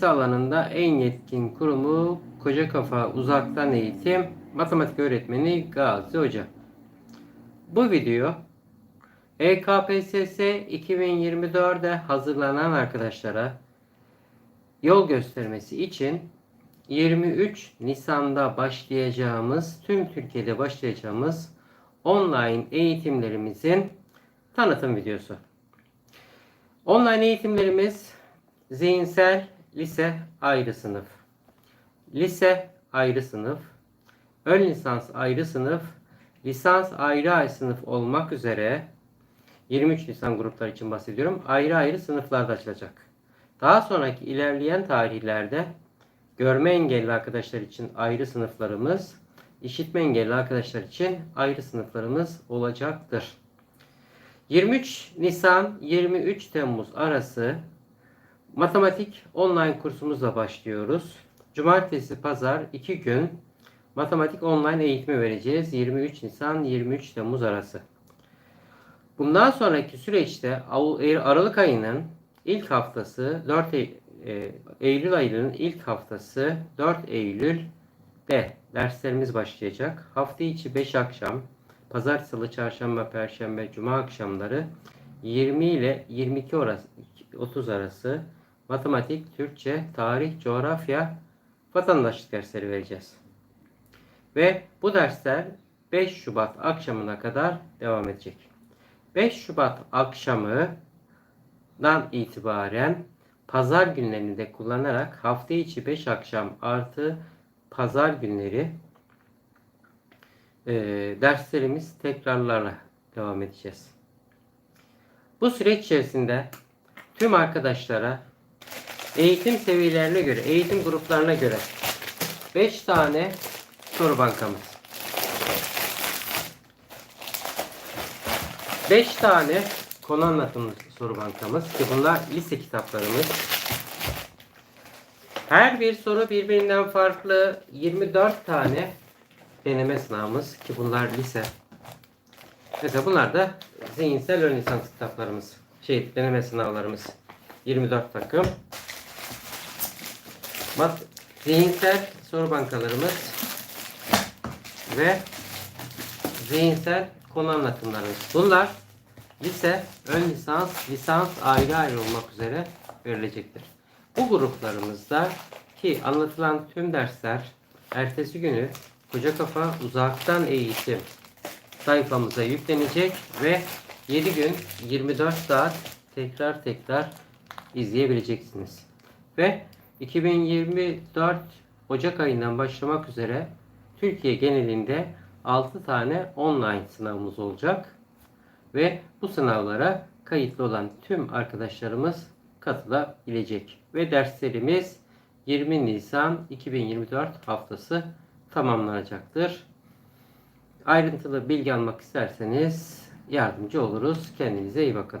KPSS alanında en yetkin kurumu Koca Kafa Uzaktan Eğitim Matematik Öğretmeni Gazi Hoca. Bu video EKPSS 2024'de hazırlanan arkadaşlara yol göstermesi için 23 Nisan'da başlayacağımız, tüm Türkiye'de başlayacağımız online eğitimlerimizin tanıtım videosu. Online eğitimlerimiz zihinsel lise ayrı sınıf, lise ayrı sınıf, ön lisans ayrı sınıf, lisans ayrı ayrı sınıf olmak üzere 23 Nisan gruplar için bahsediyorum. Ayrı ayrı sınıflarda açılacak. Daha sonraki ilerleyen tarihlerde görme engelli arkadaşlar için ayrı sınıflarımız, işitme engelli arkadaşlar için ayrı sınıflarımız olacaktır. 23 Nisan 23 Temmuz arası matematik online kursumuzla başlıyoruz. Cumartesi, pazar 2 gün matematik online eğitimi vereceğiz. 23 Nisan 23 Temmuz arası. Bundan sonraki süreçte Aralık ayının ilk haftası 4 Ey- e, Eylül ayının ilk haftası 4 Eylül'de derslerimiz başlayacak. Hafta içi 5 akşam, pazar, salı, çarşamba, perşembe, cuma akşamları 20 ile 22 orası, 30 arası matematik, Türkçe, tarih, coğrafya, vatandaşlık dersleri vereceğiz. Ve bu dersler 5 Şubat akşamına kadar devam edecek. 5 Şubat akşamından itibaren pazar günlerini de kullanarak hafta içi 5 akşam artı pazar günleri e, derslerimiz tekrarlarla devam edeceğiz. Bu süreç içerisinde tüm arkadaşlara eğitim seviyelerine göre, eğitim gruplarına göre 5 tane soru bankamız. 5 tane konu anlatımlı soru bankamız ki bunlar lise kitaplarımız. Her bir soru birbirinden farklı 24 tane deneme sınavımız ki bunlar lise. Mesela bunlar da zihinsel ön lisans kitaplarımız. Şey deneme sınavlarımız. 24 takım. Mat zihinsel soru bankalarımız ve zihinsel konu anlatımlarımız. Bunlar lise, ön lisans, lisans ayrı ayrı olmak üzere verilecektir. Bu gruplarımızda ki anlatılan tüm dersler ertesi günü Koca Kafa Uzaktan Eğitim sayfamıza yüklenecek ve 7 gün 24 saat tekrar tekrar izleyebileceksiniz. Ve 2024 Ocak ayından başlamak üzere Türkiye genelinde 6 tane online sınavımız olacak. Ve bu sınavlara kayıtlı olan tüm arkadaşlarımız katılabilecek. Ve derslerimiz 20 Nisan 2024 haftası tamamlanacaktır. Ayrıntılı bilgi almak isterseniz yardımcı oluruz. Kendinize iyi bakın.